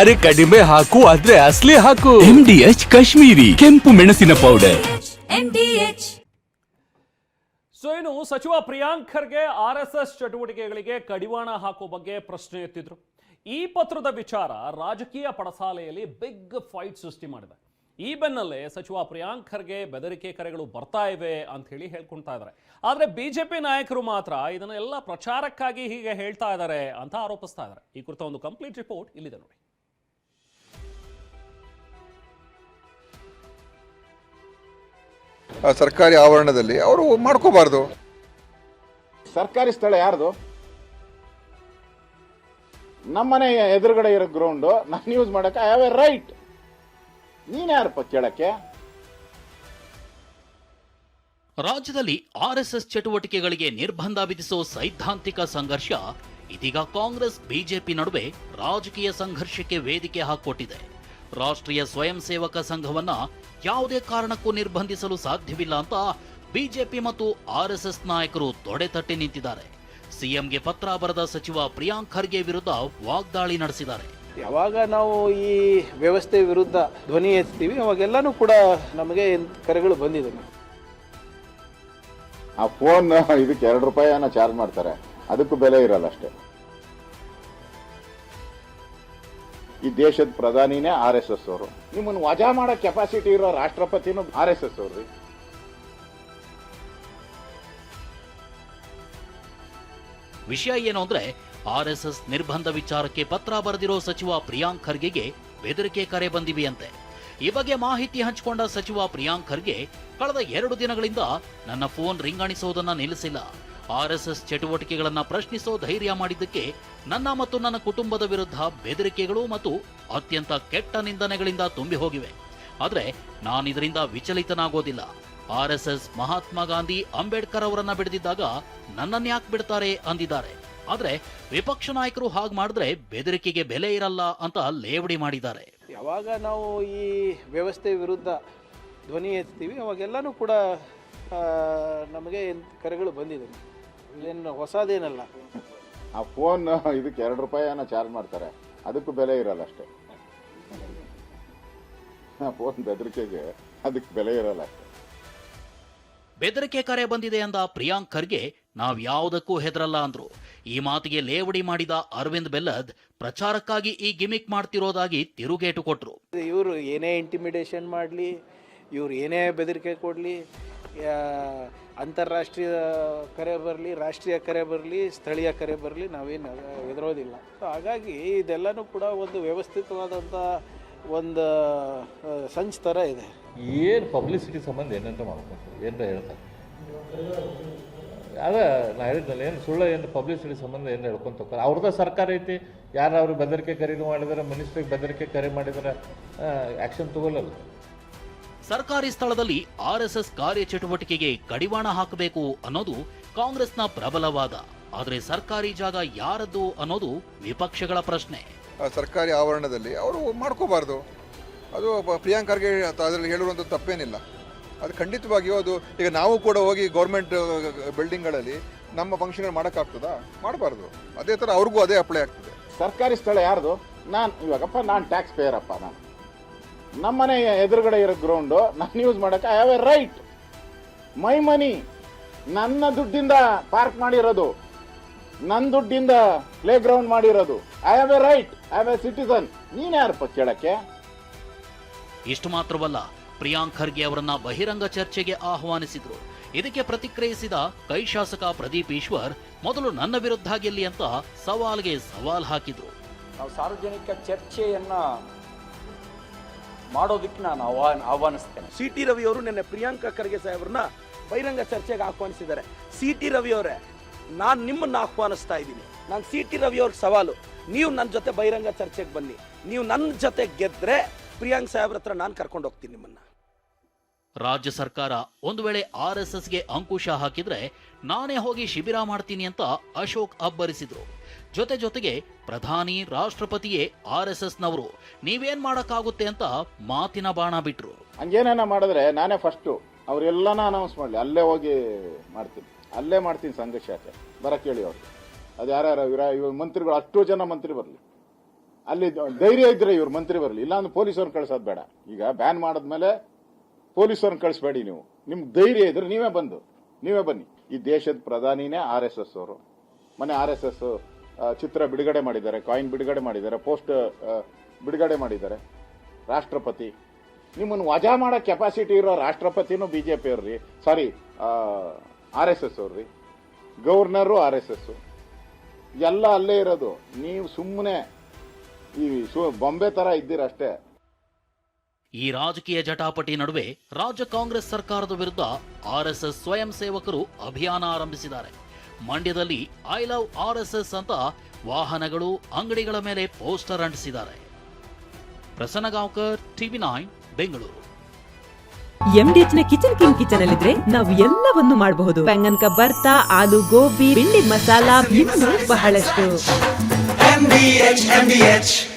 ಅರೆ ಕಡಿಮೆ ಹಾಕು ಆದ್ರೆ ಅಸ್ಲಿ ಹಾಕು. ಎಂ ಡಿ ಎಚ್ ಕಾಶ್ಮೀರಿ ಕೆಂಪು ಮೆಣಸಿನ ಪೌಡರ್ ಸೊ ಏನು ಸಚಿವ Priyank Kharge R S S ಚಟುವಟಿಕೆಗಳಿಗೆ ಕಡಿವಾಣ ಹಾಕೋ ಬಗ್ಗೆ ಪ್ರಶ್ನೆ ಎತ್ತಿದ್ರು. ಈ ಪತ್ರದ ವಿಚಾರ ರಾಜಕೀಯ ಪಡಸಾಲೆಯಲ್ಲಿ ಬಿಗ್ ಫೈಟ್ ಸೃಷ್ಟಿ ಮಾಡಿದೆ. ಈ ಬೆನ್ನಲ್ಲೇ ಸಚಿವ ಪ್ರಿಯಾಂಕ್ ಖರ್ಗೆ ಬೆದರಿಕೆ ಕರೆಗಳು ಬರ್ತಾ ಇವೆ ಅಂತ ಹೇಳಿ ಹೇಳ್ಕೊಳ್ತಾ ಇದ್ದಾರೆ. ಆದ್ರೆ ಬಿಜೆಪಿ ನಾಯಕರು ಮಾತ್ರ ಇದನ್ನೆಲ್ಲ ಪ್ರಚಾರಕ್ಕಾಗಿ ಹೀಗೆ ಹೇಳ್ತಾ ಇದ್ದಾರೆ ಅಂತ ಆರೋಪಿಸ್ತಾ ಇದ್ದಾರೆ. ಈ ಕುರಿತ ಒಂದು ಕಂಪ್ಲೀಟ್ ರಿಪೋರ್ಟ್ ಇಲ್ಲಿದೆ ನೋಡಿ. ಆ ಸರ್ಕಾರಿ ಆವರಣದಲ್ಲಿ ಅವರು ಮಾಡ್ಕೋಬಾರ್ದು. ಸರ್ಕಾರಿ ಸ್ಥಳ ಯಾರ್ದು? ನಮ್ಮನೆ ಎದುರುಗಡೆ ಇರೋ ಗ್ರೌಂಡ್ ನಾನು ಯೂಸ್ ಮಾಡಕ್ಕೆ ಐ ಹ್ಯಾವ್ ಎ ರೈಟ್ ನೀನ್ ಯಾರಪ್ಪ ಕೇಳಕ್ಕೆ? ರಾಜ್ಯದಲ್ಲಿ ಆರ್ಎಸ್ಎಸ್ ಚಟುವಟಿಕೆಗಳಿಗೆ ನಿರ್ಬಂಧ ವಿಧಿಸೋ ಸೈದ್ಧಾಂತಿಕ ಸಂಘರ್ಷ ಇದೀಗ ಕಾಂಗ್ರೆಸ್, ಬಿಜೆಪಿ ನಡುವೆ ರಾಜಕೀಯ ಸಂಘರ್ಷಕ್ಕೆ ವೇದಿಕೆ ಹಾಕೊಟ್ಟಿದೆ ರಾಷ್ಟ್ರೀಯ ಸ್ವಯಂ ಸೇವಕ ಸಂಘವನ್ನ ಯಾವುದೇ ಕಾರಣಕ್ಕೂ ನಿರ್ಬಂಧಿಸಲು ಸಾಧ್ಯವಿಲ್ಲ ಅಂತ ಬಿಜೆಪಿ ಮತ್ತು ಆರ್ಎಸ್ಎಸ್ ನಾಯಕರು ತೊಡೆತಟ್ಟಿ ನಿಂತಿದ್ದಾರೆ. ಸಿಎಂಗೆ ಪತ್ರ ಬರೆದ ಸಚಿವ ಪ್ರಿಯಾಂಕ್ ಖರ್ಗೆ ವಿರುದ್ಧ ವಾಗ್ದಾಳಿ ನಡೆಸಿದ್ದಾರೆ. ಯಾವಾಗ ನಾವು ಈ ವ್ಯವಸ್ಥೆ ವಿರುದ್ಧ ಧ್ವನಿ ಎತ್ತೀವಿ ಅವಾಗೆಲ್ಲನೂ ಕೂಡ ನಮಗೆ ಕರೆಗಳು ಬಂದಿದೆ ಆ ಫೋನ್ ಇದಕ್ಕೆ ಎರಡು ರೂಪಾಯಿನ ಚಾರ್ಜ್ ಮಾಡ್ತಾರೆ. ಅದಕ್ಕೂ ಬೆಲೆ ಇರಲ್ಲ ಅಷ್ಟೇ. ಈ ದೇಶದ ಪ್ರಧಾನಿನೇ ಆರ್ ಎಸ್ ಎಸ್ ಅವರು. ನಿಮ್ಮನ್ನು ವಜಾ ಮಾಡೋ ಕೆಪಾಸಿಟಿ ಇರೋ ರಾಷ್ಟ್ರಪತಿನೂ ಆರ್ ಎಸ್ ಎಸ್ ಅವ್ರಿ. ವಿಷಯ ಏನು ಅಂದ್ರೆ ಆರ್ಎಸ್ಎಸ್ ನಿರ್ಬಂಧ ವಿಚಾರಕ್ಕೆ ಪತ್ರ ಬರೆದಿರೋ ಸಚಿವ ಪ್ರಿಯಾಂಕ್ ಖರ್ಗೆಗೆ ಬೆದರಿಕೆ ಕರೆ ಬಂದಿವೆಯಂತೆ. ಈ ಬಗ್ಗೆ ಮಾಹಿತಿ ಹಂಚಿಕೊಂಡ ಸಚಿವ ಪ್ರಿಯಾಂಕ್ ಖರ್ಗೆ, ಕಳೆದ ಎರಡು ದಿನಗಳಿಂದ ನನ್ನ ಫೋನ್ ರಿಂಗಾಣಿಸೋದನ್ನ ನಿಲ್ಲಿಸಿಲ್ಲ. ಆರ್ಎಸ್ಎಸ್ ಚಟುವಟಿಕೆಗಳನ್ನ ಪ್ರಶ್ನಿಸೋ ಧೈರ್ಯ ಮಾಡಿದ್ದಕ್ಕೆ ನನ್ನ ಮತ್ತು ನನ್ನ ಕುಟುಂಬದ ವಿರುದ್ಧ ಬೆದರಿಕೆಗಳು ಮತ್ತು ಅತ್ಯಂತ ಕೆಟ್ಟ ನಿಂದನೆಗಳಿಂದ ತುಂಬಿ ಹೋಗಿವೆ. ಆದ್ರೆ ನಾನಿದರಿಂದ ವಿಚಲಿತನಾಗೋದಿಲ್ಲ. ಆರ್ಎಸ್ಎಸ್ ಮಹಾತ್ಮ ಗಾಂಧಿ ಅಂಬೇಡ್ಕರ್ ಅವರನ್ನ ಬಿಡದಿದ್ದಾಗ ನನ್ನನ್ನು ಯಾಕೆ ಬಿಡ್ತಾರೆ ಅಂದಿದ್ದಾರೆ. ಆದ್ರೆ ವಿಪಕ್ಷ ನಾಯಕರು ಹಾಗೆ ಮಾಡಿದ್ರೆ ಬೆದರಿಕೆಗೆ ಬೆಲೆ ಇರಲ್ಲ ಅಂತ ಲೇವಡಿ ಮಾಡಿದ್ದಾರೆ. ಯಾವಾಗ ನಾವು ಈ ವ್ಯವಸ್ಥೆ ವಿರುದ್ಧ ಧ್ವನಿ ಎತ್ತೀವಿ ಅವಾಗೆಲ್ಲನೂ ಕೂಡ ನಮಗೆ ಕರೆಗಳು ಬಂದಿದೆ. ಇದೇನು ಹೊಸದೇನಲ್ಲ. ಆ ಫೋನ್ ಇದಕ್ಕೆ ಎರಡು ರೂಪಾಯಿನ ಚಾರ್ಜ್ ಮಾಡ್ತಾರೆ. ಅದಕ್ಕೂ ಬೆಲೆ ಇರಲ್ಲ ಅಷ್ಟೇ. ಆ ಫೋನ್ ಬೆದರಿಕೆಗೆ ಅದಕ್ಕೆ ಬೆಲೆ ಇರಲ್ಲ ಅಷ್ಟೇ. ಬೆದರಿಕೆ ಕರೆ ಬಂದಿದೆ ಅಂದ ಪ್ರಿಯಾಂಕ್ ಖರ್ಗೆ ನಾವ್ ಯಾವುದಕ್ಕೂ ಹೆದರಲ್ಲ ಅಂದ್ರು. ಈ ಮಾತಿಗೆ ಲೇವಡಿ ಮಾಡಿದ ಅರವಿಂದ್ ಬೆಲ್ಲದ್ ಪ್ರಚಾರಕ್ಕಾಗಿ ಈ ಗಿಮಿಕ್ ಮಾಡ್ತಿರೋದಾಗಿ ತಿರುಗೇಟು ಕೊಟ್ರು. ಇವರು ಏನೇ ಇಂಟಿಮಿಡೇಷನ್ ಮಾಡಲಿ ಇವ್ರು ಏನೇ ಬೆದರಿಕೆ ಕೊಡಲಿ ಅಂತಾರಾಷ್ಟ್ರೀಯ ಕರೆ ಬರಲಿ ರಾಷ್ಟ್ರೀಯ ಕರೆ ಬರಲಿ ಸ್ಥಳೀಯ ಕರೆ ಬರಲಿ ನಾವೇನು ಹೆದರೋದಿಲ್ಲ. ಸೊ ಹಾಗಾಗಿ ಇದೆಲ್ಲನೂ ಕೂಡ ಒಂದು ವ್ಯವಸ್ಥಿತವಾದಂಥ ಒಂದು ಸಂಚ್ ಥರ ಇದೆ. ಏನು ಪಬ್ಲಿಸಿಟಿ ಸಂಬಂಧ ಏನಂತ ಮಾಡ್ಕೊಂಡು ಏನಂತ ಹೇಳ್ತಾರೆ? ಅದ ನಾ ಹೇಳಿದ್ನಲ್ಲ ಏನು ಸುಳ್ಳು ಏನು ಪಬ್ಲಿಸಿಟಿ ಸಂಬಂಧ ಏನು ಹೇಳ್ಕೊಂತ ಹೋಗ್ತಾರೆ ಅವ್ರದ್ದು ಸರ್ಕಾರ ಐತಿ ಯಾರು ಅವ್ರು ಬೆದರಿಕೆ ಕರೆನೂ ಮಾಡಿದ್ರೆ ಮಿನಿಸ್ಟ್ರಿಗೆ ಬೆದರಿಕೆ ಕರೆ ಮಾಡಿದ್ರೆ ಆ್ಯಕ್ಷನ್ ತಗೊಳ್ಳಲ್ಲ. ಸರ್ಕಾರಿ ಸ್ಥಳದಲ್ಲಿ ಆರ್ಎಸ್ಎಸ್ ಕಾರ್ಯಚಟುವಟಿಕೆಗೆ ಕಡಿವಾಣ ಹಾಕಬೇಕು ಅನ್ನೋದು ಕಾಂಗ್ರೆಸ್ನ ಪ್ರಬಲವಾದ ಆದರೆ ಸರ್ಕಾರಿ ಜಾಗ ಯಾರದ್ದು ಅನ್ನೋದು ವಿಪಕ್ಷಗಳ ಪ್ರಶ್ನೆ. ಸರ್ಕಾರಿ ಆವರಣದಲ್ಲಿ ಅವರು ಮಾಡ್ಕೋಬಾರ್ದು. ಅದು ಪ್ರಿಯಾಂಕರ್ಗೆ ಅದರಲ್ಲಿ ಹೇಳಿರುವಂಥ ತಪ್ಪೇನಿಲ್ಲ. ಅದು ಖಂಡಿತವಾಗಿಯೂ ಅದು ಈಗ ನಾವು ಕೂಡ ಹೋಗಿ ಗೌರ್ಮೆಂಟ್ ಬಿಲ್ಡಿಂಗ್ಗಳಲ್ಲಿ ನಮ್ಮ ಫಂಕ್ಷನ್ ಮಾಡೋಕ್ಕಾಗ್ತದಾ? ಮಾಡಬಾರ್ದು. ಅದೇ ಥರ ಅವ್ರಿಗೂ ಅದೇ ಅಪ್ಲೈ ಆಗ್ತದೆ. ಸರ್ಕಾರಿ ಸ್ಥಳ ಯಾರ್ದು? ನಾನು ಇವಾಗಪ್ಪ ನಾನು ಟ್ಯಾಕ್ಸ್ ಪೇಯರ್ ಅಪ್ಪ ನಾನು ನಮ್ಮನೆ ಎದುರುಗಡೆ ಇರೋ ಗ್ರೌಂಡು ನಾನು ಯೂಸ್ ಮಾಡಕ್ಕೆ I have a right my money ನನ್ನ ದುಡ್ಡಿಂದ ಪಾರ್ಕ್ ಮಾಡಿರೋದು. ನನ್ನ ದುಡ್ಡಿಂದ ಪ್ಲೇ ಗ್ರೌಂಡ್ ಮಾಡಿರೋದು. I have a right I have a citizen ನೀನು ಯಾರಪ್ಪ ಕೇಳಕ್ಕೆ? ಇಷ್ಟು ಮಾತ್ರವಲ್ಲ ಪ್ರಿಯಾಂಕ್ ಖರ್ಗೆ ಅವರನ್ನ ಬಹಿರಂಗ ಚರ್ಚೆಗೆ ಆಹ್ವಾನಿಸಿದ್ರು. ಇದಕ್ಕೆ ಪ್ರತಿಕ್ರಿಯಿಸಿದ ಕೈ ಶಾಸಕ ಪ್ರದೀಪ್ ಈಶ್ವರ್ ಮೊದಲು ನನ್ನ ವಿರುದ್ಧ ಗೆಲ್ಲಿ ಅಂತ ಸವಾಲ್ಗೆ ಸವಾಲ್ ಹಾಕಿದ್ರು. ನಾವು ಸಾರ್ವಜನಿಕ ಚರ್ಚೆಯನ್ನ ಮಾಡೋದಕ್ಕೆ ನಾನು ಆಹ್ವಾನ ಆಹ್ವಾನಿಸ್ತೇನೆ. ಸಿ ಟಿ ರವಿ ಅವರು ನಿನ್ನೆ ಪ್ರಿಯಾಂಕ ಖರ್ಗೆ ಸಾಹೇಬ್ರನ್ನ ಬಹಿರಂಗ ಚರ್ಚೆಗೆ ಆಹ್ವಾನಿಸಿದ್ದಾರೆ. ಸಿ ಟಿ ರವಿ ಅವರೇ ನಾನು ನಿಮ್ಮನ್ನ ಆಹ್ವಾನಿಸ್ತಾ ಇದ್ದೀನಿ. ನಾನು ಸಿ ಟಿ ರವಿ ಅವ್ರಿಗೆ ಸವಾಲು. ನೀವು ನನ್ನ ಜೊತೆ ಬಹಿರಂಗ ಚರ್ಚೆಗೆ ಬನ್ನಿ. ನೀವು ನನ್ನ ಜೊತೆ ಗೆದ್ರೆ ಪ್ರಿಯಾಂಕ್ ಸಾಹೇಬ್ರ ಹತ್ರ ನಾನು ಕರ್ಕೊಂಡು ಹೋಗ್ತೀನಿ ನಿಮ್ಮನ್ನ. ರಾಜ್ಯ ಸರ್ಕಾರ ಒಂದು ವೇಳೆ ಆರ್ ಎಸ್ ಎಸ್ಗೆ ಅಂಕುಶ ಹಾಕಿದ್ರೆ ನಾನೇ ಹೋಗಿ ಶಿಬಿರ ಮಾಡ್ತೀನಿ ಅಂತ ಅಶೋಕ್ ಅಬ್ಬರಿಸಿದ್ರು. ಜೊತೆ ಜೊತೆಗೆ ಪ್ರಧಾನಿ ರಾಷ್ಟ್ರಪತಿಯೇ ಆರ್ ಎಸ್ ಎಸ್ನವರು ನೀವೇನ್ ಮಾಡಕ್ಕಾಗುತ್ತೆ ಅಂತ ಮಾತಿನ ಬಾಣ ಬಿಟ್ರು. ಹಂಗೇನ ಮಾಡಿದ್ರೆ ನಾನೇ ಫಸ್ಟ್ ಅವರೆಲ್ಲನ ಅನೌನ್ಸ್ ಮಾಡಲಿ. ಅಲ್ಲೇ ಹೋಗಿ ಮಾಡ್ತೀನಿ. ಅಲ್ಲೇ ಮಾಡ್ತೀನಿ ಸಂಘರ್ಷ ಬರ ಕೇಳಿ ಅವ್ರಿಗೆ. ಅದು ಯಾರ್ಯಾರ ಮಂತ್ರಿಗಳು ಅಷ್ಟು ಜನ ಮಂತ್ರಿ ಬರಲಿ. ಅಲ್ಲಿ ಧೈರ್ಯ ಇದ್ರೆ ಇವ್ರು ಮಂತ್ರಿ ಬರಲಿ, ಇಲ್ಲಾಂದ್ರೆ ಪೊಲೀಸವ್ರನ್ನ ಕಳ್ಸೋದು ಬೇಡ. ಈಗ ಬ್ಯಾನ್ ಮಾಡಿದ್ಮೇಲೆ ಪೊಲೀಸವ್ರನ್ನ ಕಳಿಸ್ಬೇಡಿ ನೀವು. ನಿಮ್ಗೆ ಧೈರ್ಯ ಇದ್ರೆ ನೀವೇ ಬಂದು, ನೀವೇ ಬನ್ನಿ. ಈ ದೇಶದ ಪ್ರಧಾನಿನೇ ಆರ್ ಎಸ್ ಎಸ್ ಅವರು. ಮನೆ ಆರ್ ಎಸ್ ಎಸ್ ಚಿತ್ರ ಬಿಡುಗಡೆ ಮಾಡಿದ್ದಾರೆ ಕಾಯಿನ್ ಬಿಡುಗಡೆ ಮಾಡಿದ್ದಾರೆ ಪೋಸ್ಟ್ ಬಿಡುಗಡೆ ಮಾಡಿದ್ದಾರೆ. ರಾಷ್ಟ್ರಪತಿ, ನಿಮ್ಮನ್ನು ವಜಾ ಮಾಡೋ ಕೆಪಾಸಿಟಿ ಇರೋ ರಾಷ್ಟ್ರಪತಿನೂ ಬಿ ಜೆ ಪಿ ಅವ್ರಿ ಸಾರಿ ಆರ್ ಎಸ್ ಎಸ್ ಅವ್ರಿ ಗವರ್ನರು ಆರ್ ಎಸ್ ಎಸ್. ಎಲ್ಲ ಅಲ್ಲೇ ಇರೋದು. ನೀವು ಸುಮ್ಮನೆ ಈ ಸು- ಬೊಂಬೆ ತರ ಇದ್ದೀರಷ್ಟೇ. ಈ ರಾಜಕೀಯ ಜಟಾಪಟಿ ನಡುವೆ ರಾಜ್ಯ ಕಾಂಗ್ರೆಸ್ ಸರ್ಕಾರದ ವಿರುದ್ಧ ಆರ್ಎಸ್ಎಸ್ ಸ್ವಯಂ ಸೇವಕರು ಅಭಿಯಾನ ಆರಂಭಿಸಿದ್ದಾರೆ. ಮಂಡ್ಯದಲ್ಲಿ ಐ ಲವ್ ಆರ್ಎಸ್ಎಸ್ ಅಂತ ವಾಹನಗಳು ಅಂಗಡಿಗಳ ಮೇಲೆ ಪೋಸ್ಟರ್ ಅಂಟಿಸಿದ್ದಾರೆ. Prasanna Gaonkar TV nine Bengaluru. ಎಂಡಿಎಚ್ನ kitchen king kitchen ಅಲ್ಲಿದ್ರೆ ನಾವು ಎಲ್ಲವನ್ನು ಮಾಡಬಹುದು. ಬೆಂಗನ್ಕ ಬರ್ತಾ ಆಲೂ ಗೋಬಿ ಬಿಂಡಿ ಮಸಾಲಾ ಇನ್ನೂ ಬಹಳಷ್ಟು